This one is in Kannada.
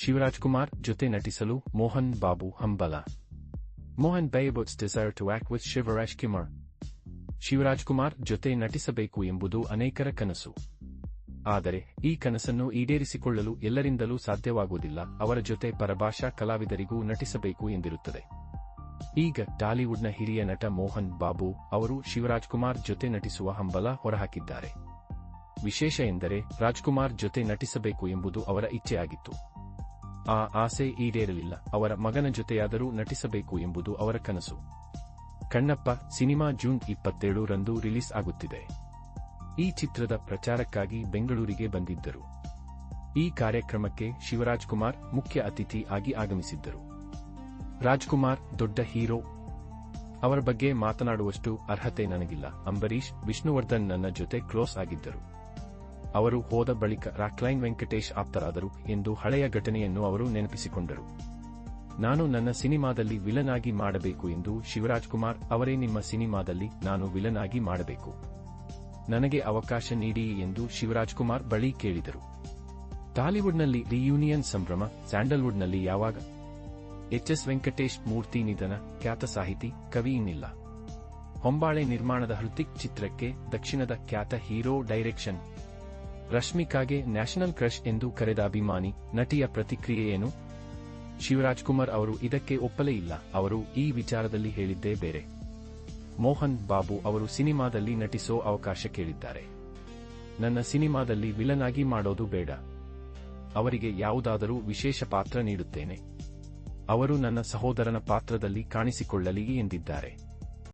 ಶಿವರಾಜ್ ಕುಮಾರ್ ಜೊತೆ ನಟಿಸಲು ಮೋಹನ್ ಬಾಬು ಹಂಬಲ. Mohan Babu's desire to act with Shivaraj Kumar Shivaraj Kumar ಜೊತೆ ನಟಿಸಬೇಕು ಎಂಬುದು ಅನೇಕರ ಕನಸು. ಆದರೆ, ಈ ಕನಸನ್ನು ಈಡೇರಿಸಿಕೊಳ್ಳಲು ಎಲ್ಲರಿಂದಲೂ ಸಾಧ್ಯವಾಗುವುದಿಲ್ಲ, ಅವರ ಜೊತೆ ಪರಭಾಷಾ ಕಲಾವಿದರಿಗೂ ನಟಿಸಬೇಕು ಎಂದಿರುತ್ತದೆ. ಈಗ ಟಾಲಿವುಡ್ನ ಹಿರಿಯ ನಟ ಮೋಹನ್ ಬಾಬು ಅವರು ಶಿವರಾಜ್ ಕುಮಾರ್ ಜೊತೆ ನಟಿಸುವ ಹಂಬಲ ಹೊರಹಾಕಿದ್ದಾರೆ. ವಿಶೇಷ ಎಂದರೆ, ರಾಜ್ಕುಮಾರ್ ಜೊತೆ ನಟಿಸಬೇಕು ಎಂಬುದು ಅವರ ಇಚ್ಛೆಯಾಗಿತ್ತು. ಆ ಆಸೆ ಈಡೇರಲಿಲ್ಲ. ಅವರ ಮಗನ ಜೊತೆಯಾದರೂ ನಟಿಸಬೇಕು ಎಂಬುದು ಅವರ ಕನಸು. ಕಣ್ಣಪ್ಪ, ಸಿನಿಮಾ ಜೂನ್ ಇಪ್ಪತ್ತೇಳು ರಂದು ರಿಲೀಸ್ ಆಗುತ್ತಿದೆ. ಈ ಚಿತ್ರದ ಪ್ರಚಾರಕ್ಕಾಗಿ ಬೆಂಗಳೂರಿಗೆ ಬಂದಿದ್ದರು. ಈ ಕಾರ್ಯಕ್ರಮಕ್ಕೆ ಶಿವರಾಜ್ ಕುಮಾರ್ ಮುಖ್ಯ ಅತಿಥಿ ಆಗಿ ಆಗಮಿಸಿದ್ದರು. ರಾಜ್ಕುಮಾರ್ ದೊಡ್ಡ ಹೀರೋ. ಅವರ ಬಗ್ಗೆ ಮಾತನಾಡುವಷ್ಟು ಅರ್ಹತೆ ನನಗಿಲ್ಲ. ಅಂಬರೀಶ್ ವಿಷ್ಣುವರ್ಧನ್ ನನ್ನ ಜೊತೆ ಕ್ಲೋಸ್ ಆಗಿದ್ದರು. ಅವರು ಹೋದ ಬಳಿಕ ರಾಕ್ಲೈನ್ ವೆಂಕಟೇಶ್ ಆಪ್ತರಾದರು ಎಂದು ಹಳೆಯ ಘಟನೆಯನ್ನು ಅವರು ನೆನಪಿಸಿಕೊಂಡರು. ನಾನು ನನ್ನ ಸಿನಿಮಾದಲ್ಲಿ ವಿಲನ್ ಆಗಿ ಮಾಡಬೇಕು ಎಂದು ಶಿವರಾಜ್ ಕುಮಾರ್ ಅವರೇ ನಿಮ್ಮ ಸಿನಿಮಾದಲ್ಲಿ ನಾನು ವಿಲನ್ ಆಗಿ ಮಾಡಬೇಕು. ನನಗೆ ಅವಕಾಶ ನೀಡಿ ಎಂದು ಶಿವರಾಜ್ ಕುಮಾರ್ ಬಳಿ ಕೇಳಿದರು. ಟಾಲಿವುಡ್ನಲ್ಲಿ ರಿಯೂನಿಯನ್ ಸಂಭ್ರಮ, ಸ್ಯಾಂಡಲ್ವುಡ್ನಲ್ಲಿ ಯಾವಾಗ? ಎಚ್ ಎಸ್ ವೆಂಕಟೇಶ್ ಮೂರ್ತಿ ನಿಧನ, ಖ್ಯಾತ ಸಾಹಿತಿ, ಕವಿ ಇನ್ನಿಲ್ಲ. ಹೊಂಬಾಳೆ ನಿರ್ಮಾಣದ ಹೃತಿಕ್ ಚಿತ್ರಕ್ಕೆ ದಕ್ಷಿಣದ ಖ್ಯಾತ ಹೀರೋ ಡೈರೆಕ್ಷನ್. ರಶ್ಮಿಕಾಗೆ ನ್ಯಾಷನಲ್ ಕ್ರಶ್ ಎಂದು ಕರೆದ ಅಭಿಮಾನಿ, ನಟಿಯ ಪ್ರತಿಕ್ರಿಯೆ ಏನು? ಶಿವರಾಜ್ ಅವರು ಇದಕ್ಕೆ ಒಪ್ಪಲೇ ಇಲ್ಲ. ಅವರು ಈ ವಿಚಾರದಲ್ಲಿ ಹೇಳಿದ್ದೇ ಬೇರೆ. ಮೋಹನ್ ಬಾಬು ಅವರು ಸಿನಿಮಾದಲ್ಲಿ ನಟಿಸೋ ಅವಕಾಶ ಕೇಳಿದ್ದಾರೆ. ನನ್ನ ಸಿನಿಮಾದಲ್ಲಿ ವಿಲನ್ ಆಗಿ ಮಾಡೋದು ಬೇಡ. ಅವರಿಗೆ ಯಾವುದಾದರೂ ವಿಶೇಷ ಪಾತ್ರ ನೀಡುತ್ತೇನೆ. ಅವರು ನನ್ನ ಸಹೋದರನ ಪಾತ್ರದಲ್ಲಿ ಕಾಣಿಸಿಕೊಳ್ಳಲಿ ಎಂದಿದ್ದಾರೆ.